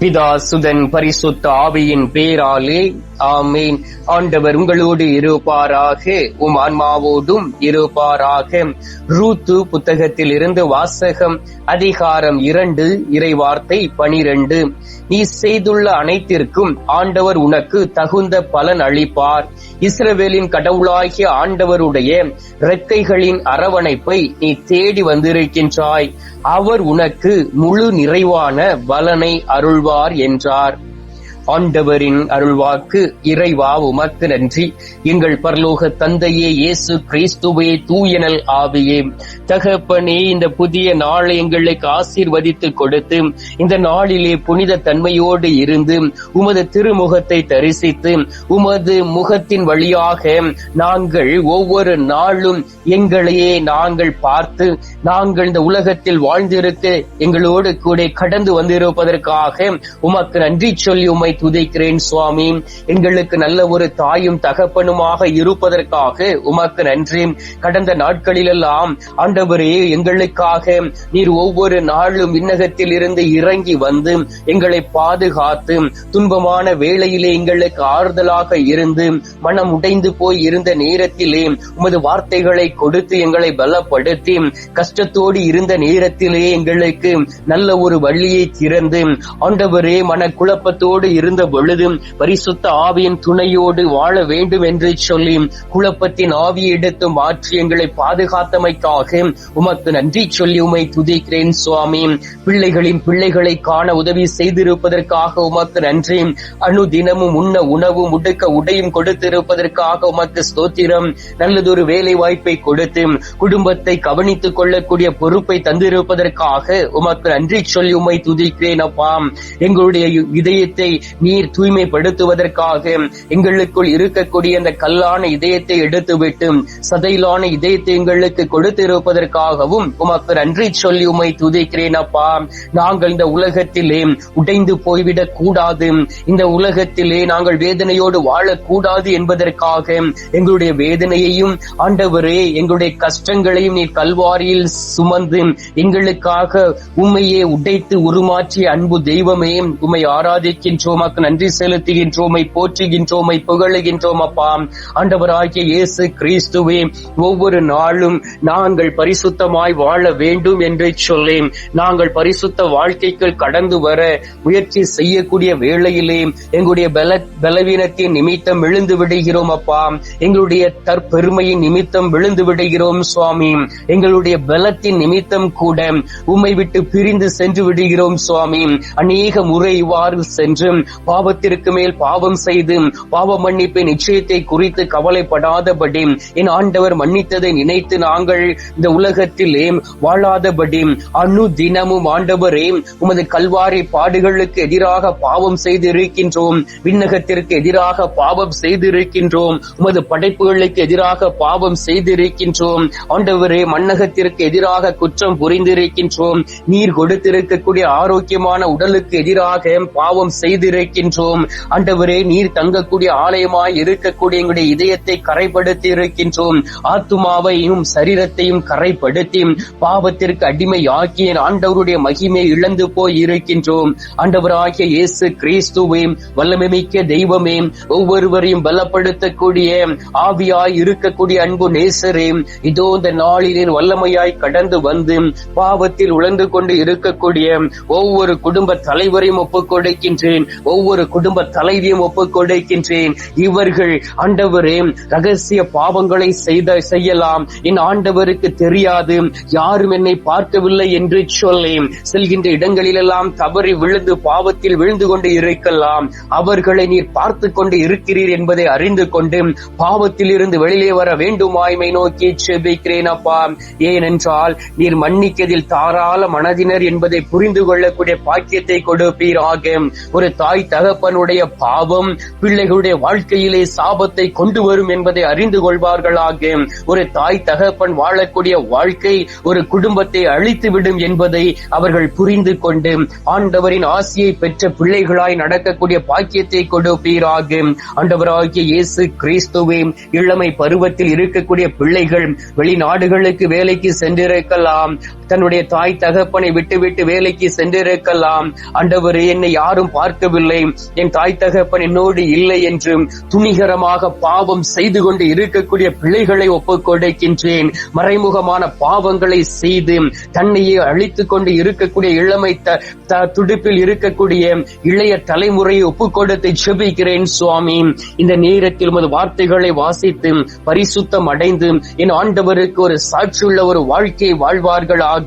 பிதா சுதன் பரிசுத்த ஆவியின் பேராலே ஆமீன். ஆண்டவர் உங்களோடு இருப்பாராக உம் ஆன்மாவோடும் இருப்பாராக. ரூத்து புத்தகத்தில் இருந்து வாசகம் அதிகாரம் இரண்டு இறைவார்த்தை பனிரெண்டு. நீ செய்துள்ள அனைத்திற்கும் ஆண்டவர் உனக்கு தகுந்த பலன் அளிப்பார். இஸ்ரவேலின் கடவுளாகிய ஆண்டவருடைய இறக்கைகளின் அரவணைப்பை நீ தேடி வந்திருக்கின்றாய். அவர் உனக்கு முழு நிறைவான பலனை அருள்வார் என்றார். ஆண்டவரின் அருள்வாக்கு இறைவா உமக்கு நன்றி. எங்கள் பரலோக தந்தையே இயேசு கிறிஸ்துவே தூயனல் ஆவியே. தகப்பனே இந்த புதிய நாளை எங்களுக்கு ஆசீர்வதித்து கொடுத்து இந்த நாளிலே புனித தன்மையோடு இருந்து உமது திருமுகத்தை தரிசித்து உமது முகத்தின் வழியாக நாங்கள் ஒவ்வொரு நாளும் எங்களையே நாங்கள் பார்த்து நாங்கள் இந்த உலகத்தில் வாழ்ந்திருக்க எங்களோடு கூட கடந்து வந்திருப்பதற்காக உமக்கு நன்றி சொல்லி உமை துதிக்கிறேன் சுவாமி. எங்களுக்கு நல்ல ஒரு தாயும் தகப்பனுமாக இருப்பதற்காக உமக்கு நன்றி. கடந்த நாட்களிலெல்லாம் ஆண்டவரே எங்களுக்காக நீர் ஒவ்வொரு நாளும் விண்ணகத்தில் இருந்து இறங்கி வந்து எங்களை பாதுகாத்து துன்பமான வேளையிலே எங்களுக்கு ஆறுதலாக இருந்து மனம் உடைந்து போய் இருந்த நேரத்திலே உமது வார்த்தைகளை கொடுத்து எங்களை பலப்படுத்தி கஷ்டத்தோடு இருந்த நேரத்திலே எங்களுக்கு நல்ல ஒரு வழியை திறந்து ஆண்டவரே மன குழப்பத்தோடு இருந்த பொழுது பரிசுத்த ஆவியின் துணையோடு வாழ வேண்டும் என்று சொல்லி குழப்பத்தின் ஆவியை எடுத்து மாற்றி எங்களை பாதுகாத்தமைக்காக உமக்கு நன்றி சொல்லி உமை துதிக்கிறேன் சுவாமி. பிள்ளைகளின் பிள்ளைகளை காண உதவி செய்திருப்பதற்காக உமக்கு நன்றி. அணு தினமும் உண்ண உணவும் உடுக்க உடையும் கொடுத்திருப்பதற்காக உமக்கு ஸ்தோத்திரம். நல்லதொரு வேலை வாய்ப்பை கொடுத்து குடும்பத்தை கவனித்துக் கொள்ளக்கூடிய பொறுப்பை தந்திருப்பதற்காக உமக்கு நன்றி சொல்லி உமை துதிக்கிறேன் அப்பா. எங்களுடைய இதயத்தை நீர் தூய்மைப்படுத்துவதற்காக எங்களுக்குள் இருக்கக்கூடிய அந்த கல்லான இதயத்தை எடுத்துவிட்டு சதையிலான இதயத்தை எங்களுக்கு கொடுத்திருப்பதற்காகவும் உமக்கு நன்றி சொல்லி உமை துதிக்கிறேன் அப்பா. நாங்கள் இந்த உலகத்திலே உடைந்து போய்விடக் கூடாது. இந்த உலகத்திலே நாங்கள் வேதனையோடு வாழக்கூடாது என்பதற்காக எங்களுடைய வேதனையையும் ஆண்டவரே எங்களுடைய கஷ்டங்களையும் நீர் கல்வாரியில் சுமந்து எங்களுக்காக உண்மையே உடைத்து உருமாற்றிய அன்பு தெய்வமே உம்மை ஆராதிக்கின்றோம் உமக்கு நன்றி செலுத்துகின்றோமை போற்றுகின்றோமை புகழுகின்றோம் அப்பா. ஆண்டவராகிய இயேசு கிறிஸ்துவே ஒவ்வொரு நாளும் நாங்கள் பரிசுத்தமாய் வாழ வேண்டும் என்று சொல்லி நாங்கள் பரிசுத்த வாழ்க்கைக்கு கடந்து வர முயற்சி செய்யக்கூடிய வேளையிலே எங்களுடைய பல பலவீனத்தின் நிமித்தம் விழுந்து விடுகிறோம் அப்பா. எங்களுடைய தற்பெருமையின் நிமித்தம் விழுந்து விடுகிறோம் சுவாமி. எங்களுடைய பலத்தின் நிமித்தம் கூட உம்மை விட்டு பிரிந்து சென்று விடுகிறோம் சுவாமி. அநேக முறை இவ்வாறு சென்று பாவத்திற்கு மேல் பாவம் செய்து பாவ மன்னிப்பை நிச்சயத்தை குறித்து கவலைப்படாதபடி என் ஆண்டவர் மன்னித்ததை நினைத்து நாங்கள் இந்த உலகத்திலே வாழாதபடி அணு தினமும் ஆண்டவரே உமது கல்வாரி பாடுகளுக்கு எதிராக பாவம் செய்து இருக்கின்றோம் விண்ணகத்திற்கு எதிராக பாவம் செய்திருக்கின்றோம் உமது படைப்புகளுக்கு எதிராக பாவம் செய்திருக்கின்றோம் ஆண்டவரே மன்னகத்திற்கு எதிராக குற்றம் புரிந்திருக்கின்றோம் நீர் கொடுத்திருக்கக்கூடிய ஆரோக்கியமான உடலுக்கு எதிராக பாவம் செய்திரு இருக்கின்றோம். ஆண்டவரே நீர் தங்கக்கூடிய ஆலயமாய் இருக்கக்கூடிய எங்களுடைய இதயத்தை கரைப்படுத்தி இருக்கின்றோம். ஆத்துமாவையும் சரீரத்தையும் கரைப்படுத்தி பாவத்திற்கு அடிமை ஆக்கிய ஆண்டவருடைய மகிமை இழந்து போய் இருக்கின்றோம். ஆண்டவராகிய இயேசு கிறிஸ்துவே வல்லமை மிக்க தெய்வமே ஒவ்வொருவரையும் பலப்படுத்தக்கூடிய ஆவியாய் இருக்கக்கூடிய அன்பு நேசரே இதோ இந்த நாளிலே வல்லமையாய் கடந்து வந்து பாவத்தில் உழந்து கொண்டு இருக்கக்கூடிய ஒவ்வொரு குடும்ப தலைவரையும் ஒப்புக் கொடுக்கின்றேன் ஒவ்வொரு குடும்ப தலைவியும் ஒப்புக் கொடுக்கின்றேன். இவர்கள் ஆண்டவரே ரகசிய பாவங்களை செய்த செய்யலாம். என் ஆண்டவருக்கு தெரியாது. யாரும் என்னை பார்க்கவில்லை என்று சொல்லி செல்கின்ற இடங்களிலெல்லாம் தவறி விழுந்து பாவத்தில் விழுந்து கொண்டு இருக்கலாம். அவர்களை நீர் பார்த்து கொண்டு இருக்கிறீர் என்பதை அறிந்து கொண்டு பாவத்தில் இருந்து வெளியே வர வேண்டுமாய்மை நோக்கி செபிக்கிறேன் அப்பா. ஏனென்றால் நீர் மன்னிக்கதில் தாராள மனதினர் என்பதை புரிந்து கொள்ளக்கூடிய பாக்கியத்தை கொடுப்பீராக. ஒரு தாய் தாய் தகப்பனுடைய பாவம் பிள்ளைகளுடைய வாழ்க்கையிலே சாபத்தை கொண்டு வரும் என்பதை அறிந்து கொள்வார்களாக. ஒரு தாய் தகப்பன் வாழக்கூடிய வாழ்க்கை ஒரு குடும்பத்தை அழித்துவிடும் என்பதை அவர்கள் புரிந்து கொண்டு ஆண்டவரின் ஆசியை பெற்ற பிள்ளைகளாய் நடக்கக்கூடிய பாக்கியத்தை கொடுப்பீராக. ஆண்டவராகிய இயேசு கிறிஸ்துவே இளமை பருவத்தில் இருக்கக்கூடிய பிள்ளைகள் வெளிநாடுகளுக்கு வேலைக்கு சென்றிருக்கலாம். தன்னுடைய தாய் தகப்பனை விட்டுவிட்டு வேலைக்கு சென்றிருக்கலாம். ஆண்டவர் என்னை யாரும் பார்க்கவில்லை. இல்லை என் தாய் தகப்பன் என்னோடு இல்லை என்று துணிகரமாக பாவம் செய்து கொண்டு இருக்கக்கூடிய பிள்ளைகளை ஒப்புக்கொடுக்கின்றேன் மறைமுகமான பாவங்களை செய்து தன்னையே அழித்துக் கொண்டு இருக்கக்கூடிய இளமை துடுப்பில் இருக்கக்கூடிய இளைய தலைமுறையை ஒப்புக்கொடுத்து ஜெபிக்கிறேன் சுவாமி. இந்த நேரத்தில் உமது வார்த்தைகளை வாசித்து பரிசுத்தம் அடைந்து என் ஆண்டவருக்கு ஒரு சாட்சியுள்ள ஒரு வாழ்க்கை வாழ்வார்களாக.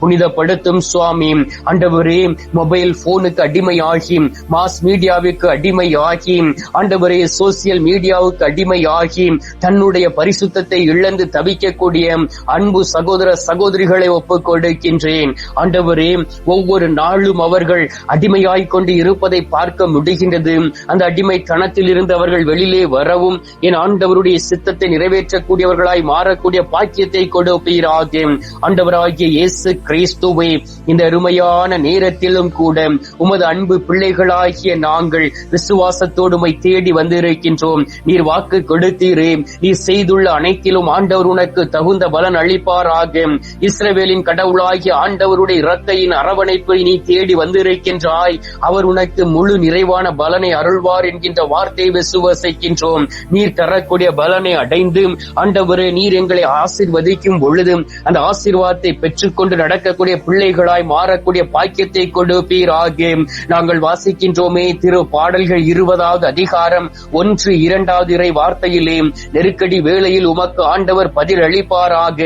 புனிதப்படுத்தும் சுவாமி. ஆண்டவரே மொபைல் போனுக்கு அடிமையாகி மாஸ் மீடியாவுக்கு அடிமையாகி ஆண்டவரே சோசியல் மீடியாவுக்கு அடிமையாகி தன்னுடைய பரிசுத்தத்தை இழந்து தவிக்கக்கூடிய அன்பு சகோதர சகோதரிகளை ஒப்புக் கொடுக்கின்றேன். ஆண்டவரே ஒவ்வொரு நாளும் அவர்கள் அடிமையாய் கொண்டு இருப்பதை பார்க்க முடிகின்றது. அந்த அடிமை தனத்தில் இருந்து அவர்கள் வெளியிலே வரவும் என் ஆண்டவருடைய சித்தத்தை நிறைவேற்றக்கூடியவர்களாய் மாறக்கூடிய பாக்கியத்தை கொடுப்பீராக. ஆண்டவராகிய இயேசு கிறிஸ்துவை இந்த அருமையான நேரத்திலும் கூட உமது அன்பு பிள்ளைகளாய் பிள்ளைகளாகிய நாங்கள் விசுவாசத்தோடு உம்மை தேடி வந்திருக்கின்றோம். நீர் வாக்கு கொடுத்தீரே. நீர் செய்துள்ள அனைத்திலும் ஆண்டவர் உனக்கு தகுந்த பலன் அளிப்பாராக. இஸ்ரவேலின் கடவுளாகிய ஆண்டவருடைய இரத்தையின் அரவணைப்பை நீ தேடி வந்திருக்கின்றாய். அவர் உனக்கு முழு நிறைவான பலனை அருள்வார் என்கின்ற வார்த்தையை விசுவசிக்கின்றோம். நீர் தரக்கூடிய பலனை அடைந்து ஆண்டவரே நீர் எங்களை ஆசிர்வதிக்கும் பொழுது அந்த ஆசீர்வாதத்தை பெற்றுக்கொண்டு நடக்கக்கூடிய பிள்ளைகளாய் மாறக்கூடிய பாக்கியத்தை கொடுப்பீராக. நாங்கள் வாசிக்கின்ற வாசிக்கின்றோமே திரு பாடல்கள் இருபதாவது அதிகாரம் ஒன்று இரண்டாவது இறை வார்த்தையிலே நெருக்கடி வேளையில் உமக்கு ஆண்டவர் பதில் அளிப்பாராக.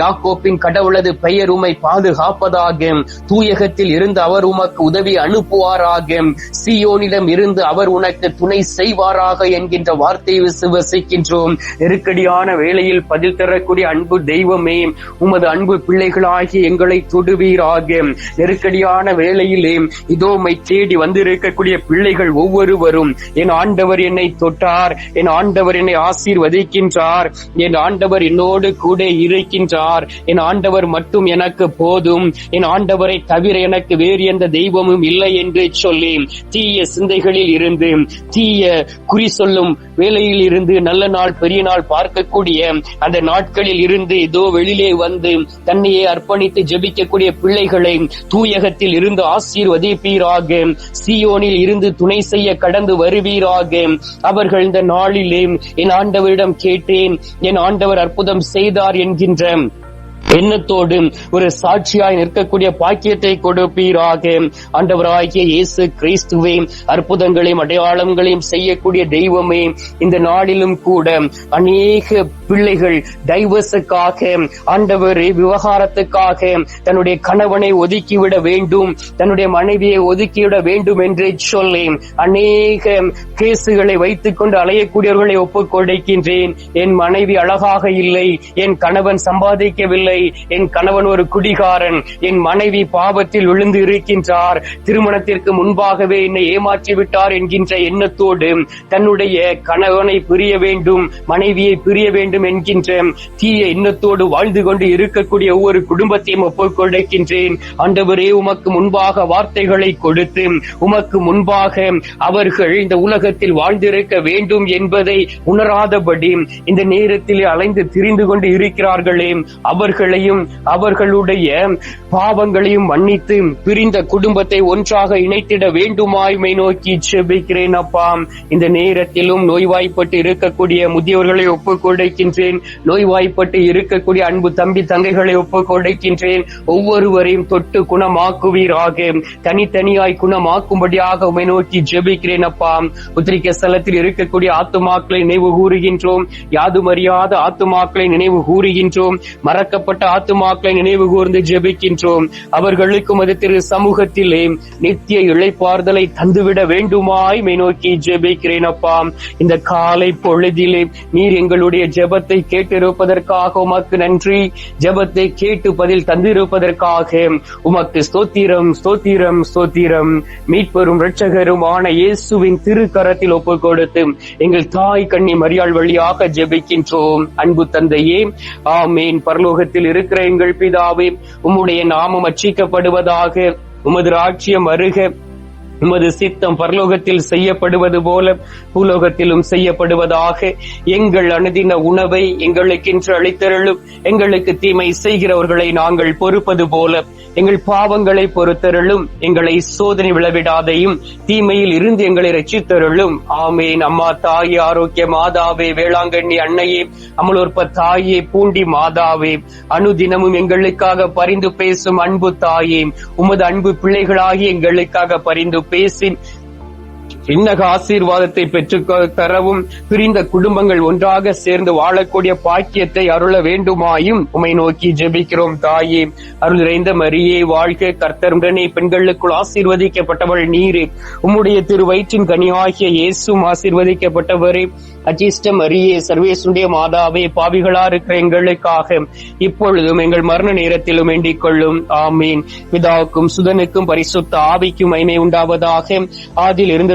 யாக்கோப்பின் கடவுளது பெயர் உமை பாதுகாப்பதாக. தூயகத்தில் இருந்து அவர் உமக்கு உதவி அனுப்புவாராக. சியோனிடம் இருந்து அவர் உனக்கு துணை செய்வாராக என்கின்ற வார்த்தையை விசுவசிக்கின்றோம் நெருக்கடியான வேளையில் பதில் தரக்கூடிய அன்பு தெய்வமே உமது அன்பு பிள்ளைகளாகி எங்களை தொடுவீராக. நெருக்கடியான வேளையிலே இதோ உமை தேடி இருக்கக்கூடிய பிள்ளைகள் ஒவ்வொருவரும் என் ஆண்டவர் என்னை தொட்டார் என் ஆண்டவர் என்னை ஆசீர்வதிக்கின்றார் என் ஆண்டவர் என்னோடு கூட இருக்கின்றார் என் ஆண்டவர் மட்டும் எனக்கு போதும் என் ஆண்டவரை தவிர எனக்கு வேறு எந்த தெய்வமும் இல்லை என்று சொல்லி தீய சிந்தைகளில் இருந்து தீய குறி சொல்லும் வேலையில் இருந்து நல்ல நாள் பெரிய நாள் பார்க்கக்கூடிய அந்த நாட்களில் இருந்து இதோ வெளியிலே வந்து தன்னையே அர்ப்பணித்து ஜெபிக்கக்கூடிய பிள்ளைகளை தூயகத்தில் இருந்து ஆசீர்வதிப்பீராக. சியோ சியோனில் இருந்து துணை செய்ய கடந்து வருவீராக. அவர்கள் இந்த நாளிலே என் ஆண்டவரிடம் கேட்டேன் என் ஆண்டவர் அற்புதம் செய்தார் என்கின்ற எண்ணத்தோடு ஒரு சாட்சியாய் நிற்கக்கூடிய பாக்கியத்தை கொடுப்பீராக. ஆண்டவராகிய இயேசு கிறிஸ்துவே அற்புதங்களையும் அடையாளங்களையும் செய்யக்கூடிய தெய்வமே இந்த நாளிலும் கூட அநேக பிள்ளைகள் டைவர்ஸுக்காக ஆண்டவர் விவகாரத்துக்காக தன்னுடைய கணவனை ஒதுக்கிவிட வேண்டும் தன்னுடைய மனைவியை ஒதுக்கிவிட வேண்டும் என்று சொல்லி அநேக கேசுகளை வைத்துக் கொண்டு அலையக்கூடியவர்களை ஒப்புக் கொடுக்கின்றேன் என் மனைவி அழகாக இல்லை என் கணவன் சம்பாதிக்கவில்லை என் கணவன் ஒரு குடிகாரன். என் மனைவி பாவத்தில் விழுந்து இருக்கின்றார். திருமணத்திற்கு முன்பாகவே என்னை ஏமாற்றி விட்டார் என்கின்ற எண்ணத்தோடு தன்னுடைய கணவனை பிரிய வேண்டும் மனைவியை பிரிய வேண்டும் என்கின்ற தீய எண்ணத்தோடு வாழ்ந்து கொண்டு இருக்கக்கூடிய ஒவ்வொரு குடும்பத்தையும் ஒப்புக்கொடுக்கின்றேன். ஆண்டவரே உமக்கு முன்பாக வார்த்தைகளை கொடுத்து உமக்கு முன்பாக அவர்கள் இந்த உலகத்தில் வாழ்ந்திருக்க வேண்டும் என்பதை உணராதபடி இந்த நேரத்தில் அலைந்து திரிந்து கொண்டு இருக்கிறார்களே அவர்கள் அவர்களையும் அவர்களுடைய பாவங்களையும் மன்னித்து பிரிந்த குடும்பத்தை ஒன்றாக இணைத்திட வேண்டுமாய்மை நோக்கி செபிக்கிறேன் அப்பா. இந்த நேரத்திலும் நோய்வாய்ப்பட்டு இருக்கக்கூடிய முதியவர்களை ஒப்புக் கொடுக்கின்றேன். நோய்வாய்ப்பட்டு இருக்கக்கூடிய அன்பு தம்பி தங்கைகளை ஒப்புக் கொடுக்கின்றேன். ஒவ்வொருவரையும் தொட்டு குணமாக்குவீராக. தனித்தனியாய் குணமாக்கும்படியாக உமை நோக்கி ஜெபிக்கிறேன் அப்பா. உத்திரிக்க ஸ்தலத்தில் இருக்கக்கூடிய ஆத்துமாக்களை நினைவு கூறுகின்றோம். யாதுமறியாத ஆத்துமாக்களை நினைவு கூறுகின்றோம். மறக்க சிதறடிக்கப்பட்ட ஆத்துமாக்களை நினைவு கூர்ந்து ஜெபிக்கின்றோம். அவர்களுக்கு மது திரு சமூகத்திலே நித்திய இழைப்பார்தலை தந்துவிட வேண்டுமாய் மை நோக்கி ஜெபிக்கிறேன் அப்பா. இந்த காலை பொழுதிலே நீர் எங்களுடைய ஜெபத்தை கேட்டிருப்பதற்காக உமக்கு நன்றி. ஜெபத்தை கேட்டு பதில் தந்திருப்பதற்காக உமக்கு ஸ்தோத்திரம் ஸ்தோத்திரம் ஸ்தோத்திரம். மீட்பெரும் இரட்சகருமான இயேசுவின் திருக்கரத்தில் ஒப்பு கொடுத்து எங்கள் தாய் கண்ணி மரியாள் வழியாக ஜெபிக்கின்றோம். அன்பு தந்தையே ஆமேன். பரலோகத்தில் இருக்கிற எங்கள் பிதாவே உம்முடைய நாமம் அச்சிக்கப்படுவதாக உமது ராட்சியம் அருக உமது சித்தம் பரலோகத்தில் செய்யப்படுவது போல பூலோகத்திலும் செய்யப்படுவதாக எங்கள் அனுதின உணவை எங்களுக்கென்று அளித்தருளும். எங்களுக்கு தீமை செய்கிறவர்களை நாங்கள் பொறுப்பது போல எங்கள் பாவங்களை பொறுத்தருளும். எங்களை சோதனை விளவிடாதையும் தீமையில் இருந்து எங்களை ரச்சித்தருளும் ஆமேன். அம்மா தாயே ஆரோக்கிய மாதாவே வேளாங்கண்ணி அன்னையே அமலோற்ப தாயே பூண்டி மாதாவே அனுதினமும் எங்களுக்காக பரிந்து பேசும் அன்பு தாயே உமது அன்பு பிள்ளைகளாகி எங்களுக்காக பரிந்து பேசுவேன் இன்னக ஆசீர்வாதத்தை பெற்றுக் தரவும் பிரிந்த குடும்பங்கள் ஒன்றாக சேர்ந்து வாழக்கூடிய பாக்கியத்தை அருள வேண்டுமாயும் உமை நோக்கி ஜெபிக்கிறோம் தாயே. அருள் நிறைந்த மரியே வாழ்க. கர்த்தருடனே பெண்களுக்குள் ஆசீர்வதிக்கப்பட்டவள் நீரே. உம்முடைய திரு வயிற்றின் கனியாகிய இயேசும் ஆசீர்வதிக்கப்பட்டவரே. அஜிஷ்ட மரியே சர்வேசுடைய மாதாவே பாவிகளா இருக்கிற எங்களுக்காக இப்பொழுதும் எங்கள் மரண நேரத்திலும் வேண்டிக் கொள்ளும். ஆமீன். பிதாவுக்கும் சுதனுக்கும் பரிசுத்த ஆவிக்கும் மைமை உண்டாவதாக. ஆதில்